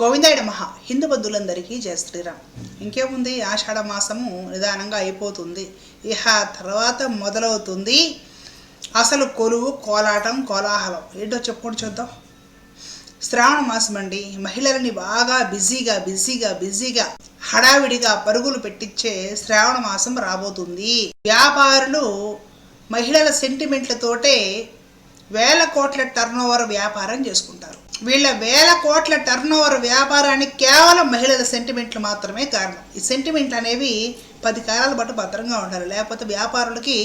గోవిందాయుడ మహా హిందూ బంధువులందరికీ జయ శ్రీరామ్. ఇంకేముంది? ఆషాఢ మాసము నిదానంగా అయిపోతుంది. ఇహ తర్వాత మొదలవుతుంది. అసలు కొలువు కోలాటం కోలాహలం. ఏంటో చెప్పుకుంటూ చూద్దాం. శ్రావణ మాసం అండి. మహిళలని బాగా బిజీగా బిజీగా బిజీగా హడావిడిగా పరుగులు పెట్టించే శ్రావణ మాసం రాబోతుంది. వ్యాపారులు మహిళల సెంటిమెంట్లతోటే వేల కోట్ల టర్నోవర్ వ్యాపారం చేసుకుంటారు. వీళ్ళ వేల కోట్ల టర్న్ ఓవర్ వ్యాపారానికి కేవలం మహిళల సెంటిమెంట్లు మాత్రమే కారణం. ఈ సెంటిమెంట్లు అనేవి పది కాలాల పాటు భద్రంగా ఉండాలి. లేకపోతే వ్యాపారులకి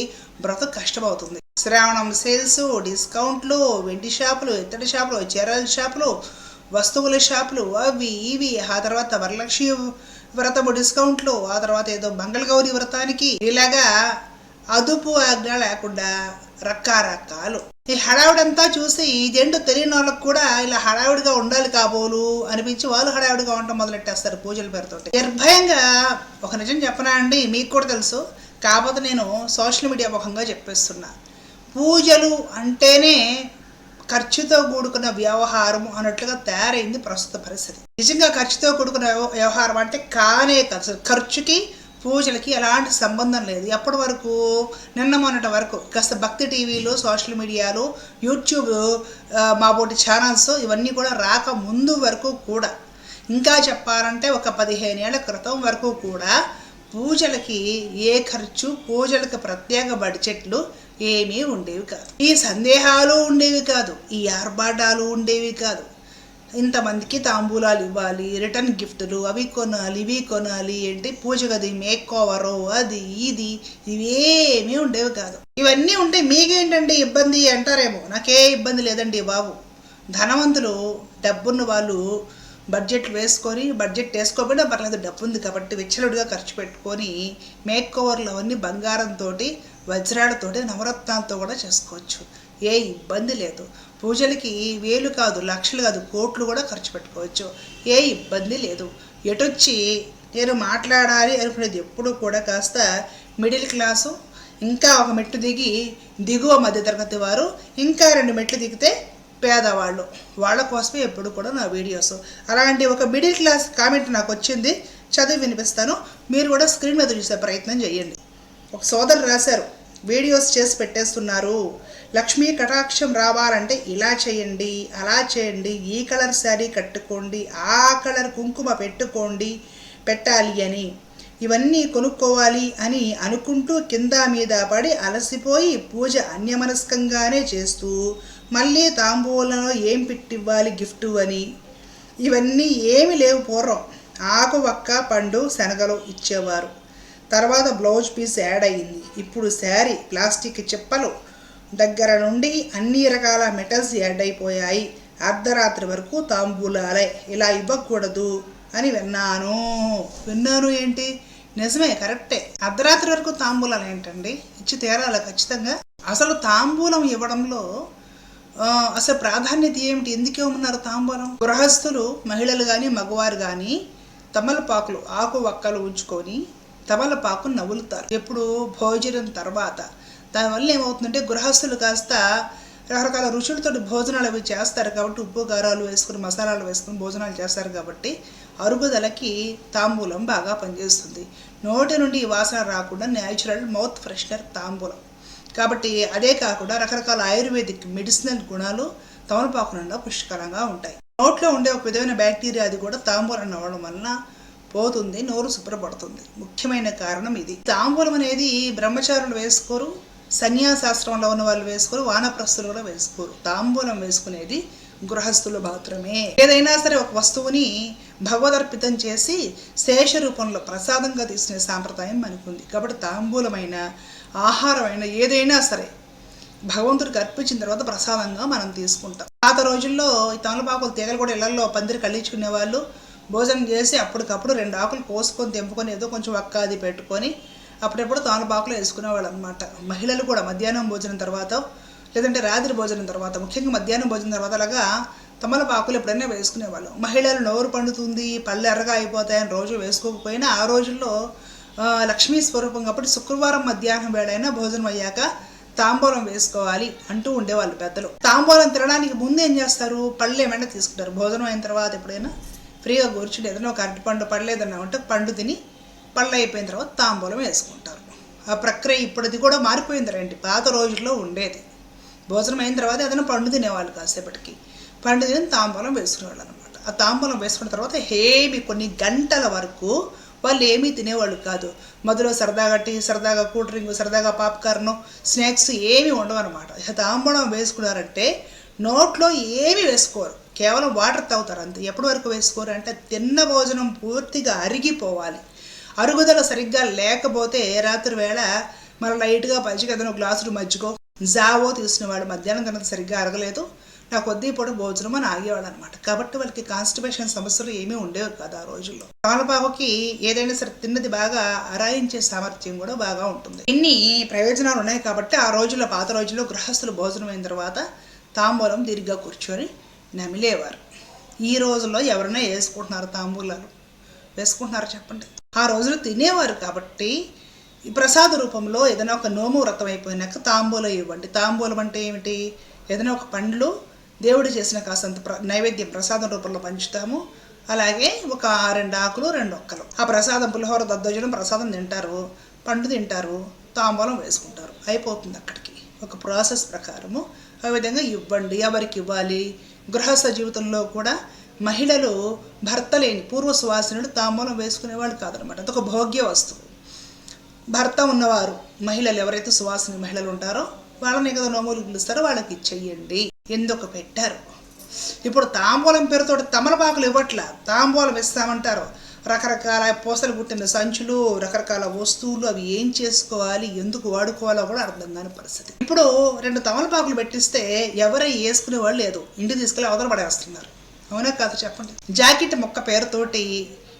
బ్రతుకు కష్టమవుతుంది. శ్రావణం సేల్స్ డిస్కౌంట్లు వెండి షాపులు ఇత్తడి షాపులు చీరల షాపులు వస్తువుల షాపులు అవి ఇవి. ఆ తర్వాత వరలక్ష్మి వ్రతము డిస్కౌంట్లు ఆ తర్వాత ఏదో మంగళగౌరి వ్రతానికి ఇలాగా అదుపు ఆజ్ఞ లేకుండా రకారకాలు ఈ హడావిడంతా చూసి ఇదేంటో తెలియని వాళ్ళకి కూడా ఇలా హడావిడిగా ఉండాలి కాబోలు అనిపించి వాళ్ళు హడావిడిగా ఉండటం మొదలెట్టేస్తారు పూజల పేరుతోటి. నిర్భయంగా ఒక నిజం చెప్పనా అండి? మీకు కూడా తెలుసు. కాకపోతే నేను సోషల్ మీడియా ముఖంగా చెప్పేస్తున్నా. పూజలు అంటేనే ఖర్చుతో కూడుకున్న వ్యవహారం అన్నట్లుగా తయారైంది ప్రస్తుత పరిస్థితి. నిజంగా ఖర్చుతో కూడుకున్న వ్యవ- వ్యవహారం అంటే కానే ఖర్చు ఖర్చుకి పూజలకి ఎలాంటి సంబంధం లేదు. ఎప్పటి వరకు? నిన్న మొన్నటి వరకు. కాస్త భక్తి టీవీలు సోషల్ మీడియాలు యూట్యూబ్ మాబోటి మా ఛానల్స్ ఇవన్నీ కూడా రాక ముందు వరకు కూడా. ఇంకా చెప్పాలంటే ఒక పదిహేను ఏళ్ళ క్రితం వరకు కూడా పూజలకి ఏ ఖర్చు పూజలకు ప్రత్యేక బడ్జెట్లు ఏమీ ఉండేవి కాదు. ఈ సందేహాలు ఉండేవి కాదు. ఈ ఆర్భాటాలు ఉండేవి కాదు. ఇంతమందికి తాంబూలాలు ఇవ్వాలి రిటర్న్ గిఫ్ట్లు అవి కొనాలి ఇవి కొనాలి ఏంటి పూజ గది మేక్కోవరు అది ఇది ఇవేమీ ఉండేవి కాదు. ఇవన్నీ ఉంటే మీకేంటండి ఇబ్బంది అంటారేమో. నాకే ఇబ్బంది లేదండి బాబు. ధనవంతులు డబ్బున్న వాళ్ళు బడ్జెట్ వేసుకొని బడ్జెట్ వేసుకోకుండా పర్లేదు డబ్బు ఉంది కాబట్టి విచ్చలుడిగా ఖర్చు పెట్టుకొని మేక్ ఓవర్లు అవన్నీ బంగారంతో వజ్రాలతోటి నవరత్నాలతో కూడా చేసుకోవచ్చు. ఏ ఇబ్బంది లేదు. పూజలకి వేలు కాదు లక్షలు కాదు కోట్లు కూడా ఖర్చు పెట్టుకోవచ్చు. ఏ ఇబ్బంది లేదు. ఎటొచ్చి నేను మాట్లాడాలి అనుకునేది ఎప్పుడు కూడా కాస్త మిడిల్ క్లాసు ఇంకా ఒక మెట్టు దిగి దిగువ మధ్యతరగతి వారు ఇంకా రెండు మెట్లు దిగితే పేదవాళ్ళు. వాళ్ళ కోసమే ఎప్పుడు కూడా నా వీడియోస్. అలాంటి ఒక మిడిల్ క్లాస్ కామెంట్ నాకు వచ్చింది. చదివి వినిపిస్తాను. మీరు కూడా స్క్రీన్ మీద చూసే ప్రయత్నం చేయండి. ఒక సోదరు రాశారు. వీడియోస్ చేసి పెట్టేస్తున్నారు. లక్ష్మీ కటాక్షం రావాలంటే ఇలా చేయండి అలా చేయండి ఈ కలర్ శారీ కట్టుకోండి ఆ కలర్ కుంకుమ పెట్టుకోండి పెట్టాలి అని. ఇవన్నీ కొనుక్కోవాలి అని అనుకుంటూ కింద మీద పడి అలసిపోయి పూజ అన్యమనస్కంగానే చేస్తూ మళ్ళీ తాంబూలంలో ఏం పెట్టివ్వాలి గిఫ్ట్ అని. ఇవన్నీ ఏమి లేవు పూర్వం. ఆకు ఒక్క పండు శనగలు ఇచ్చేవారు. తర్వాత బ్లౌజ్ పీస్ యాడ్ అయ్యింది. ఇప్పుడు శారీ ప్లాస్టిక్ చెప్పలు దగ్గర నుండి అన్ని రకాల మెటల్స్ యాడ్ అయిపోయాయి. అర్ధరాత్రి వరకు తాంబూలాలే. ఇలా ఇవ్వకూడదు అని విన్నాను. విన్నాను ఏంటి? నిజమే కరెక్టే. అర్ధరాత్రి వరకు తాంబూలాలు ఏంటండి? ఇచ్చి తీరాలి ఖచ్చితంగా. అసలు తాంబూలం ఇవ్వడంలో అసలు ప్రాధాన్యత ఏమిటి? ఎందుకు ఇవ్వమన్నారు తాంబూలం? గృహస్థులు మహిళలు కానీ మగవారు కానీ తమలపాకులు ఆకు వక్కలు ఉంచుకొని తమలపాకు నవ్వులుతారు. ఎప్పుడు భోజనం తర్వాత దానివల్ల ఏమవుతుందంటే గృహస్థులు కాస్త రకరకాల రుచులతో భోజనాలు అవి చేస్తారు కాబట్టి ఉప్పు కారాలు వేసుకుని మసాలాలు వేసుకుని భోజనాలు చేస్తారు కాబట్టి అరుగుదలకి తాంబూలం బాగా పనిచేస్తుంది. నోటి నుండి వాసన రాకుండా న్యాచురల్ మౌత్ ఫ్రెషనర్ తాంబూలం. కాబట్టి అదే కాకుండా రకరకాల ఆయుర్వేదిక్ మెడిసినల్ గుణాలు తమలపాకు నుండి పుష్కలంగా ఉంటాయి. నోట్లో ఉండే ఒక విధమైన బ్యాక్టీరియా అది కూడా తాంబూలం అవ్వడం వలన పోతుంది నోరు శుభ్రపడుతుంది. ముఖ్యమైన కారణం ఇది. తాంబూలం అనేది బ్రహ్మచారులు వేసుకోరు సన్యాసాశ్రమంలో ఉన్న వాళ్ళు వేసుకోరు వానప్రస్తులు కూడా వేసుకోరు. తాంబూలం వేసుకునేది గృహస్థులు మాత్రమే. ఏదైనా సరే ఒక వస్తువుని భగవదర్పితం చేసి శేష రూపంలో ప్రసాదంగా తీసుకునే సాంప్రదాయం మనకుంది. కాబట్టి తాంబూలమైన ఆహారమైన ఏదైనా సరే భగవంతుడికి అర్పించిన తర్వాత ప్రసాదంగా మనం తీసుకుంటాం. పాత రోజుల్లో ఈ తమలపాకులు తీగలు కూడా ఇళ్ళలో పందిరి కళ్ళించుకునే వాళ్ళు భోజనం చేసి అప్పటికప్పుడు రెండు ఆకులు కోసుకొని తెంపుకొని ఏదో కొంచెం ఒక్క అది పెట్టుకొని అప్పుడప్పుడు తమలపాకులు వేసుకునేవాళ్ళు అనమాట మహిళలు కూడా మధ్యాహ్నం భోజనం తర్వాత లేదంటే రాత్రి భోజనం తర్వాత ముఖ్యంగా మధ్యాహ్నం భోజనం తర్వాత అలాగా తమలపాకులు ఎప్పుడైనా వేసుకునేవాళ్ళు. మహిళలు నోరు పండుతుంది పళ్ళు ఎర్రగా అయిపోతాయని రోజు వేసుకోకపోయినా ఆ రోజుల్లో లక్ష్మీ స్వరూపం కాబట్టి శుక్రవారం మధ్యాహ్నం వేళైనా భోజనం అయ్యాక తాంబూలం వేసుకోవాలి అంటూ ఉండేవాళ్ళు పెద్దలు. తాంబూలం తినడానికి ముందు ఏం చేస్తారు? పళ్ళు ఏమైనా తీసుకుంటారు. భోజనం అయిన తర్వాత ఎప్పుడైనా ఫ్రీగా కూర్చుని ఏదైనా ఒక అరటి పండు పడలేదన్నా ఉంటే పండు తిని పళ్ళు అయిపోయిన తర్వాత తాంబూలం వేసుకుంటారు. ఆ ప్రక్రియ ఇప్పుడుది కూడా మారిపోయింది రండి. పాత రోజుల్లో ఉండేది. భోజనం అయిన తర్వాత ఏదైనా పండు తినేవాళ్ళు కాసేపటికి. పండు తిని తాంబూలం వేసుకునేవాళ్ళు అనమాట ఆ తాంబూలం వేసుకున్న తర్వాత హేమి కొన్ని గంటల వరకు వాళ్ళు ఏమీ తినేవాళ్ళు కాదు. మధ్యలో సరదాగా టీ సరదాగా కూల్ డ్రింక్ సరదాగా పాప్కార్న్ స్నాక్స్ ఏమీ ఉండవు అనమాట తాంబూలం వేసుకున్నారంటే నోట్లో ఏమీ వేసుకోరు. కేవలం వాటర్ తాగుతారు అంతే. ఎప్పటి వరకు వేసుకోరు అంటే తిన్న భోజనం పూర్తిగా అరిగిపోవాలి. అరుగుదల సరిగ్గా లేకపోతే రాత్రి వేళ మన లైట్గా పచ్చిగా ఏదైనా గ్లాసులు మజ్జిగో జావో తీసుకునేవాడు మధ్యాహ్నం తిన్నది సరిగ్గా అరగలేదు. నా కొద్ది పొడి భోజనం అని ఆగేవాడు అనమాట కాబట్టి వాళ్ళకి కాన్స్టిపేషన్ సమస్యలు ఏమీ ఉండేవి కాదు ఆ రోజుల్లో. తమలపాకుకి ఏదైనా సరే తిన్నది బాగా అరాయించే సామర్థ్యం కూడా బాగా ఉంటుంది. ఇన్ని ప్రయోజనాలు ఉన్నాయి కాబట్టి ఆ రోజుల్లో పాత రోజుల్లో గృహస్థులు భోజనం అయిన తర్వాత తాంబూలం దీర్ఘంగా కూర్చొని నమిలేవారు. ఈ రోజుల్లో ఎవరైనా వేసుకుంటున్నారు తాంబూలాలు? వేసుకుంటున్నారు చెప్పండి? ఆ రోజులు తినేవారు కాబట్టి ఈ ప్రసాద రూపంలో ఏదైనా ఒక నోము వ్రతం అయిపోయినాక తాంబూలం ఇవ్వండి. తాంబూలం అంటే ఏమిటి? ఏదైనా ఒక పండ్లు దేవుడు చేసిన కాసంత ప్ర నైవేద్యం ప్రసాదం రూపంలో పంచుతాము. అలాగే ఒక రెండు ఆకులు రెండు ఒక్కలు. ఆ ప్రసాదం పులిహోర దద్దోజనం ప్రసాదం తింటారు. పండు తింటారు. తాంబూలం వేసుకుంటారు. అయిపోతుంది అక్కడికి. ఒక ప్రాసెస్ ప్రకారము ఆ విధంగా ఇవ్వండి ఎవరికి ఇవ్వాలి? గృహస్థ జీవితంలో కూడా మహిళలు భర్త లేని పూర్వ సువాసనుడు తాంబూలం వేసుకునేవాళ్ళు కాదనమాట. అదొక భోగ్య వస్తువు. భర్త ఉన్నవారు మహిళలు ఎవరైతే సువాసన మహిళలు ఉంటారో వాళ్ళని కదా నోములు పిలుస్తారో వాళ్ళకి ఇచ్చేయండి. ఎందుకు పెట్టారు? ఇప్పుడు తాంబూలం పేరుతో తమలపాకులు ఇవ్వట్లా? తాంబూలం ఇస్తామంటారు. రకరకాల పూసలు పుట్టిన సంచులు రకరకాల వస్తువులు అవి ఏం చేసుకోవాలి ఎందుకు వాడుకోవాలో కూడా అర్థం కాని పరిస్థితి. ఇప్పుడు రెండు తమలపాకులు పెట్టిస్తే ఎవరై వేసుకునే వాళ్ళు లేదు. ఇంటికి తీసుకెళ్ళి అవతల పడేస్తున్నారు. అవునా కాదు చెప్పండి. జాకెట్ మొక్క పేరుతోటి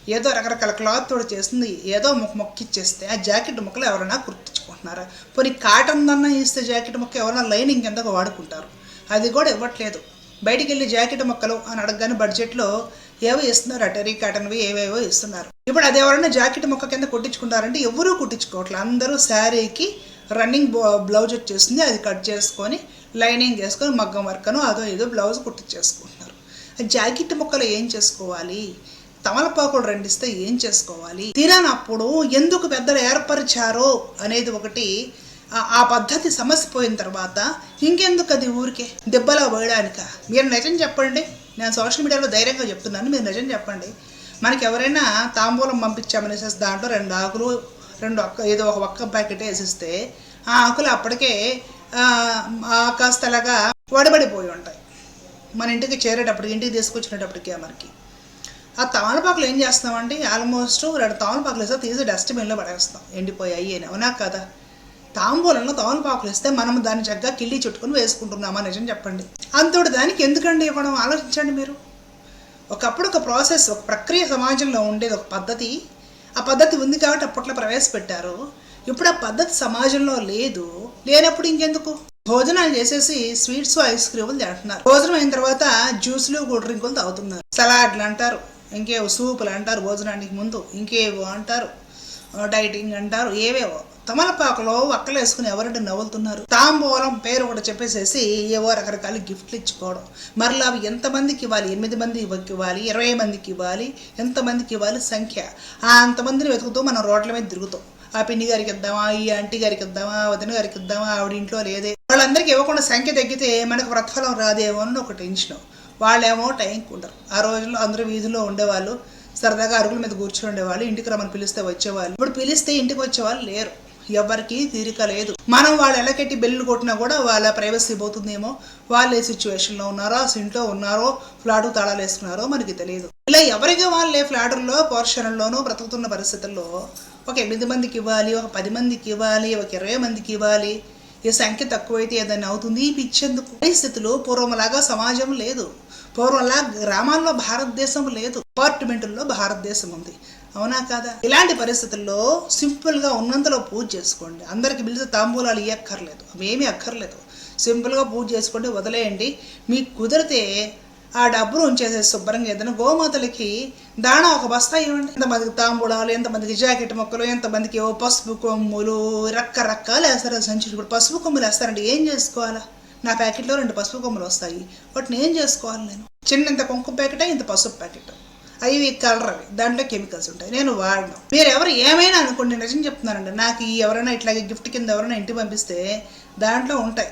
ఏదో రకరకాల క్లాత్ తోటి చేస్తుంది ఏదో మొక్క మొక్క ఇచ్చేస్తే ఆ జాకెట్ మొక్కలు ఎవరైనా కుట్టించుకుంటున్నారా పోనీ కాటన్ దన్న ఇస్తే జాకెట్ మొక్క ఎవరైనా లైనింగ్ కిందకు వాడుకుంటారు? అది కూడా ఇవ్వట్లేదు. బయటికి వెళ్ళి జాకెట్ మొక్కలు అని అడగగానే బడ్జెట్లో ఏవో ఇస్తున్నారు అటరీ కాటన్వి ఏవేవో ఇస్తున్నారు. ఇప్పుడు అది ఎవరైనా జాకెట్ మొక్క కింద కుట్టించుకుంటారంటే ఎవరూ కుట్టించుకోవట్లేదు అందరూ శారీకి రన్నింగ్ బ్లౌజ్ వచ్చేస్తుంది అది కట్ చేసుకొని లైనింగ్ చేసుకొని మగ్గం వర్కను అదో ఏదో బ్లౌజ్ కుట్టించేసుకుంటున్నారు. జాకెట్ మొక్కలు ఏం చేసుకోవాలి? తమలపాకులు రెండిస్తే ఏం చేసుకోవాలి? తీరానప్పుడు ఎందుకు పెద్దలు ఏర్పరిచారో అనేది ఒకటి ఆ- ఆ పద్ధతి సమస్య పోయిన తర్వాత ఇంకెందుకు అది ఊరికే? దెబ్బలా వేయడానిక మీరు నిజం చెప్పండి. నేను సోషల్ మీడియాలో ధైర్యంగా చెప్తున్నాను మీరు నిజం చెప్పండి. మనకి ఎవరైనా తాంబూలం పంపించామనేసి దాంట్లో రెండు ఆకులు రెండు ఒక్క ఏదో ఒక ఒక్క ప్యాకెట్ వేసిస్తే ఆ ఆకులు అప్పటికే ఆ, కాస్తలాగా వడబడిపోయి ఉంటాయి. మన ఇంటికి చేరేటప్పటికి ఇంటికి తీసుకొచ్చినప్పటికీ మనకి. ఆ తమలపాకులు ఏం చేస్తామండి? ఆల్మోస్ట్ రెండు తమలపాకులు వేస్తే తీసి డస్ట్బిన్లో పడేస్తాం. ఎండిపోయాయి అని. అవునా కదా? తాంబూలంలో తమలపాకులు ఇస్తే మనం దాన్ని చక్కగా కిళ్ళి చుట్టుకుని వేసుకుంటున్నామా నిజం చెప్పండి. అంతటి దానికి ఎందుకండి ఇవ్వడం? ఆలోచించండి మీరు. ఒకప్పుడు ఒక ప్రాసెస్ ఒక ప్రక్రియ సమాజంలో ఉండేది ఒక పద్ధతి. ఆ పద్ధతి ఉంది కాబట్టి అప్పట్లో ప్రవేశపెట్టారు. ఇప్పుడు ఆ పద్ధతి సమాజంలో లేదు. లేనప్పుడు ఇంకెందుకు? భోజనాలు చేసేసి స్వీట్స్ ఐస్ క్రీములు తింటున్నారు. భోజనం అయిన తర్వాత జ్యూస్లు కూల్ డ్రింకులు తాగుతున్నారు. సలాడ్లు అంటారు. ఇంకేవో సూపులు అంటారు భోజనానికి ముందు. ఇంకేవో అంటారు. డైటింగ్ అంటారు. ఏవేవో. తమలపాకులో వక్కలు వేసుకుని ఎవరంటే నవ్వులుతున్నారు? తాంబూలం పేరు కూడా చెప్పేసేసి ఏవో రకరకాల గిఫ్ట్లు ఇచ్చుకోవడం. మరలా అవి ఎంతమందికి ఇవ్వాలి? ఎనిమిది మందికి ఇవ్వాలి? ఇరవై మందికి ఇవ్వాలి? ఎంతమందికి ఇవ్వాలి? సంఖ్య. ఆ అంతమందిని వెతుకుతూ మనం రోడ్ల మీద తిరుగుతాం. ఆ పిన్ని గారికి ఇద్దామా? ఈ ఆంటీ గారికి ఇద్దామా? వదిన గారికి ఇద్దామా? ఆవిడ ఇంట్లో లేదే. వాళ్ళందరికీ ఇవ్వకుండా సంఖ్య తగ్గితే మనకు ప్రతిఫలం రాదేమో అని ఒక టెన్షన్ వాళ్ళేమో టైంకి ఉండరు. ఆ రోజుల్లో అందరూ వీధిలో ఉండేవాళ్ళు. సరదాగా అరుగుల మీద కూర్చుని ఉండేవాళ్ళు. ఇంటికి రమ్మని పిలిస్తే వచ్చేవాళ్ళు. ఇప్పుడు పిలిస్తే ఇంటికి వచ్చేవాళ్ళు లేరు. ఎవరికి తీరిక లేదు. మనం వాళ్ళు ఎలకెట్టి బెల్లు కొట్టినా కూడా వాళ్ళ ప్రైవసీ పోతుందేమో? వాళ్ళు ఏ సిచ్యువేషన్లో ఉన్నారో అసలు ఇంట్లో ఉన్నారో ఫ్లాట్ తాళాలు వేసుకున్నారో మనకి తెలియదు. ఇలా ఎవరికి వాళ్ళే ఫ్లాటుల్లో పోర్షన్లోనూ బ్రతుకుతున్న పరిస్థితుల్లో ఒక ఎనిమిది మందికి ఇవ్వాలి ఒక పది మందికి ఇవ్వాలి ఒక ఇరవై మందికి ఇవ్వాలి. ఈ సంఖ్య తక్కువైతే ఏదైనా అవుతుంది? ఇచ్చేందుకు పరిస్థితులు పూర్వంలాగా సమాజం లేదు. పూర్వంలా గ్రామాల్లో భారతదేశం లేదు. అపార్ట్మెంటుల్లో భారతదేశం ఉంది. అవునా కాదా? ఇలాంటి పరిస్థితుల్లో సింపుల్గా ఉన్నంతలో పూజ చేసుకోండి. అందరికి పిలిచి తాంబూలాలు ఇవ్వక్కర్లేదు అవేమీ అక్కర్లేదు. సింపుల్గా పూజ చేసుకోండి వదిలేయండి. మీకు కుదిరితే ఆ డబ్బులు ఉంచేసేసి శుభ్రంగా ఏదైనా గోమాతలకి దాణా ఒక బస్తా ఇవ్వండి. ఎంతమందికి తాంబూలాలు ఎంతమందికి జాకెట్ మొక్కలు ఎంతమందికి ఏవో పసుపు కొమ్ములు రకరకాలు వేస్తారు. సంచులు ఇప్పుడు పసుపు కొమ్ములు వేస్తారంటే ఏం చేసుకోవాలా? నా ప్యాకెట్లో రెండు పసుపు కొమ్ములు వస్తాయి. వాటిని ఏం చేసుకోవాలి నేను? చిన్న ఇంత కుంకుమ ప్యాకెట్? ఇంత పసుపు ప్యాకెట్? అవి కలర్. అవి దాంట్లో కెమికల్స్ ఉంటాయి. నేను వాడను. మీరు ఎవరు ఏమైనా అనుకోండి నిజం చెప్తున్నానండి. నాకు ఈ ఎవరైనా ఇట్లాగే గిఫ్ట్ కింద ఎవరైనా ఇంటికి పంపిస్తే దాంట్లో ఉంటాయి.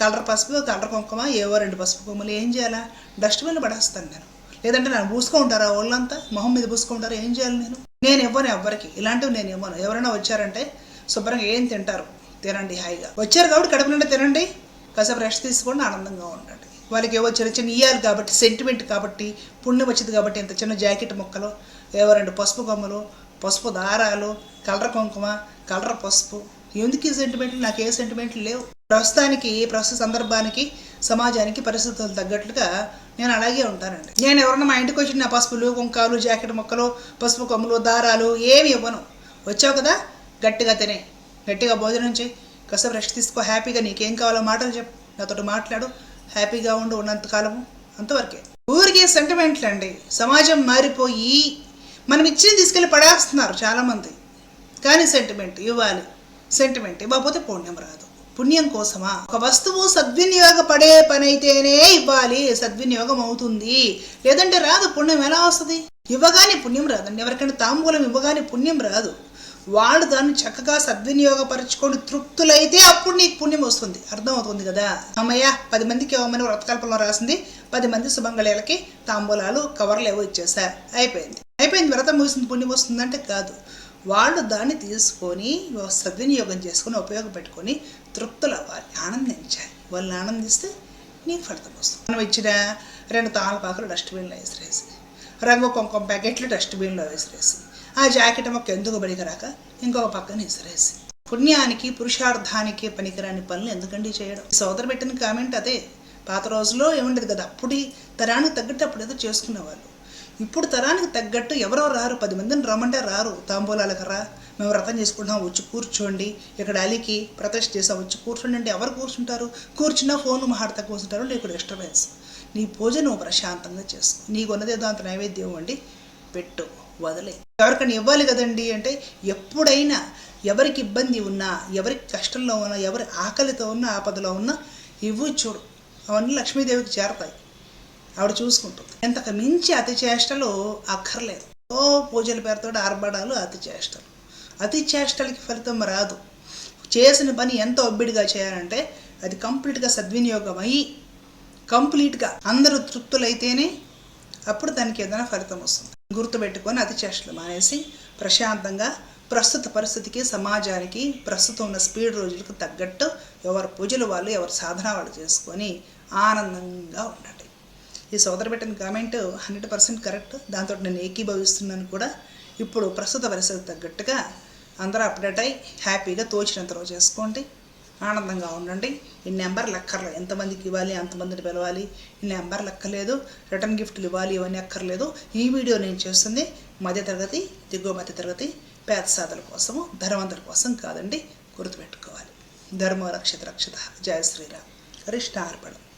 కలర్ పసుపు కలర్ కుంకుమ ఏవో రెండు పసుపు కొమ్మలు. ఏం చేయాలా? డస్ట్బిన్లు పడేస్తాను నేను. లేదంటే నన్ను పూసుకుంటారా వాళ్ళంతా మొహం మీద పూసుకుంటారా? ఏం చేయాలి నేను? నేను ఇవ్వను ఎవ్వరికి. ఇలాంటివి నేను ఇవ్వను. ఎవరైనా వచ్చారంటే శుభ్రంగా ఏం తింటారు? తినండి హాయిగా. వచ్చారు కాబట్టి కడుపు నిండా తినండి. కాసేపు రెస్ట్ తీసుకోండి ఆనందంగా ఉండండి. వాళ్ళకి ఏవో చిన్న చిన్న ఇయ్యాలి కాబట్టి సెంటిమెంట్ కాబట్టి పుణ్యం వచ్చింది కాబట్టి ఇంత చిన్న జాకెట్ ముక్కలు ఏవో రెండు పసుపు కొమ్మలు పసుపు దారాలు కలర్ కుంకుమ కలర్ పసుపు. ఎందుకు ఈ సెంటిమెంట్లు నాకు ఏ సెంటిమెంట్లు లేవు. ప్రస్తుతానికి ప్రస్తుత సందర్భానికి సమాజానికి పరిస్థితులు తగ్గట్లుగా నేను అలాగే ఉంటానండి. నేను ఎవరన్నా మా ఇంటికి వచ్చి నా పసుపులు కుంకాలు జాకెట్ ముక్కలు పసుపు కొమ్మలు దారాలు ఏమి ఇవ్వను. వచ్చావు కదా? గట్టిగా తినే. గట్టిగా భోజనం చేయి. కాసేపు రెస్ట్ తీసుకో. హ్యాపీగా నీకేం కావాలో మాటలు చెప్పు. నాతో మాట్లాడు. హ్యాపీగా ఉండు ఉన్నంతకాలము అంతవరకే. ఊరికే సెంటిమెంట్లు అండి. సమాజం మారిపోయి మనం ఇచ్చింది తీసుకెళ్ళి పడేస్తున్నారు చాలామంది. కానీ సెంటిమెంట్ ఇవ్వాలి. సెంటిమెంట్ ఇవ్వకపోతే పుణ్యం రాదు. పుణ్యం కోసమా? ఒక వస్తువు సద్వినియోగపడే పని అయితేనే ఇవ్వాలి. సద్వినియోగం అవుతుంది. లేదంటే రాదు పుణ్యం ఎలా వస్తుంది? ఇవ్వగానే పుణ్యం రాదండి. ఎవరికైనా తాంబూలం ఇవ్వగానే పుణ్యం రాదు. వాళ్ళు దాన్ని చక్కగా సద్వినియోగపరచుకొని తృప్తులైతే అప్పుడు నీకు పుణ్యం వస్తుంది. అర్థమవుతుంది కదా? అమ్మయ్య పది మందికి ఇవ్వమని వ్రతకల్పంలో రాసింది. పది మంది శుభంగళీలకి తాంబూలాలు కవర్లు ఏవో ఇచ్చేసా అయిపోయింది. అయిపోయింది వ్రతం ముగిసింది. పుణ్యం వస్తుందంటే కాదు. వాళ్ళు దాన్ని తీసుకొని సద్వినియోగం చేసుకొని ఉపయోగపెట్టుకొని తృప్తులు అవ్వాలి ఆనందించాలి. వాళ్ళని ఆనందిస్తే నీకు ఫలితం వస్తుంది. మనం ఇచ్చిన రెండు తామలపాకులు డస్ట్బిన్లో వేసిరేసి రంగు కుంకుమ ప్యాకెట్లు డస్ట్బిన్లో వేసిరేసి ఆ జాకెట్ మొక్క ఎందుకు పనికిరాక? ఇంకొక పక్కన విసిరేసి పుణ్యానికి పురుషార్థానికి పనికిరాని పనులు ఎందుకండి చేయడం? సోదరు పెట్టిన కామెంట్ అదే. పాత రోజుల్లో ఏముండదు కదా? అప్పుడు తరానికి తగ్గట్టు అప్పుడు ఏదో చేసుకునేవాళ్ళు. ఇప్పుడు తరానికి తగ్గట్టు ఎవరో రారు. పది మందిని రమ్మంటే రారు. తాంబూలాలకు రా. మేము వ్రతం చేసుకుంటాం వచ్చి కూర్చోండి. ఇక్కడ అలికి ప్రతిష్ట చేసాం వచ్చి కూర్చోండి అంటే ఎవరు కూర్చుంటారు? కూర్చున్నా ఫోన్ మాట్లాడుతూ కూర్చుంటారు. నీకు డిస్టర్బెన్స్. నీ పూజ నువ్వు ప్రశాంతంగా చేసుకో. నీకు ఉన్నదేదో అంత నైవేద్యం వండి పెట్టు. వదిలే. ఎవరికైనా ఇవ్వాలి కదండి అంటే ఎప్పుడైనా ఎవరికి ఇబ్బంది ఉన్నా ఎవరికి కష్టంలో ఉన్నా ఎవరి ఆకలితో ఉన్నా ఆపదలో ఉన్నా ఇవ్వు చూడు. అవన్నీ లక్ష్మీదేవికి చేరతాయి. ఆవిడ చూసుకుంటుంది. ఇంతకు మించి అతి చేష్టలు అక్కర్లేదు. ఓ పూజల పేరుతో ఆర్భడాలు అతి చేష్టలు. అతి చేష్టలకి ఫలితం రాదు. చేసిన పని ఎంత ఒబ్బిడిగా చేయాలంటే అది కంప్లీట్గా సద్వినియోగం అయ్యి కంప్లీట్గా అందరూ తృప్తులైతేనే అప్పుడు దానికి ఏదైనా ఫలితం వస్తుంది. గుర్తుపెట్టుకొని అతి చేష్టలు మానేసి ప్రశాంతంగా ప్రస్తుత పరిస్థితికి సమాజానికి ప్రస్తుతం ఉన్న స్పీడ్ రోజులకు తగ్గట్టు ఎవరి పూజలు వాళ్ళు ఎవరి సాధన వాళ్ళు చేసుకొని ఆనందంగా ఉండండి. ఈ సోదరు పెట్టిన కామెంట్ హండ్రెడ్ పర్సెంట్ కరెక్ట్. దాంతో నేను ఏకీభవిస్తున్నాను కూడా. ఇప్పుడు ప్రస్తుత పరిస్థితికి తగ్గట్టుగా అందరూ అప్డేట్ అయ్యి హ్యాపీగా తోచినంత రోజు చేసుకోండి ఆనందంగా ఉండండి. ఈ నెంబర్ లెక్కర్లు. ఎంతమందికి ఇవ్వాలి ఎంతమందిని పిలవాలి ఈ నెంబర్ లెక్కలేదు రిటర్న్ గిఫ్ట్లు ఇవ్వాలి ఇవన్నీ అక్కర్లేదు. ఈ వీడియో నేను చేస్తుంది మధ్యతరగతి దిగువ మధ్యతరగతి పేద సాధల కోసము ధనవంతుల కోసం కాదండి గుర్తుపెట్టుకోవాలి. ధర్మ రక్షిత రక్షిత. జయ శ్రీరామ్. కృష్ణ అర్పణం.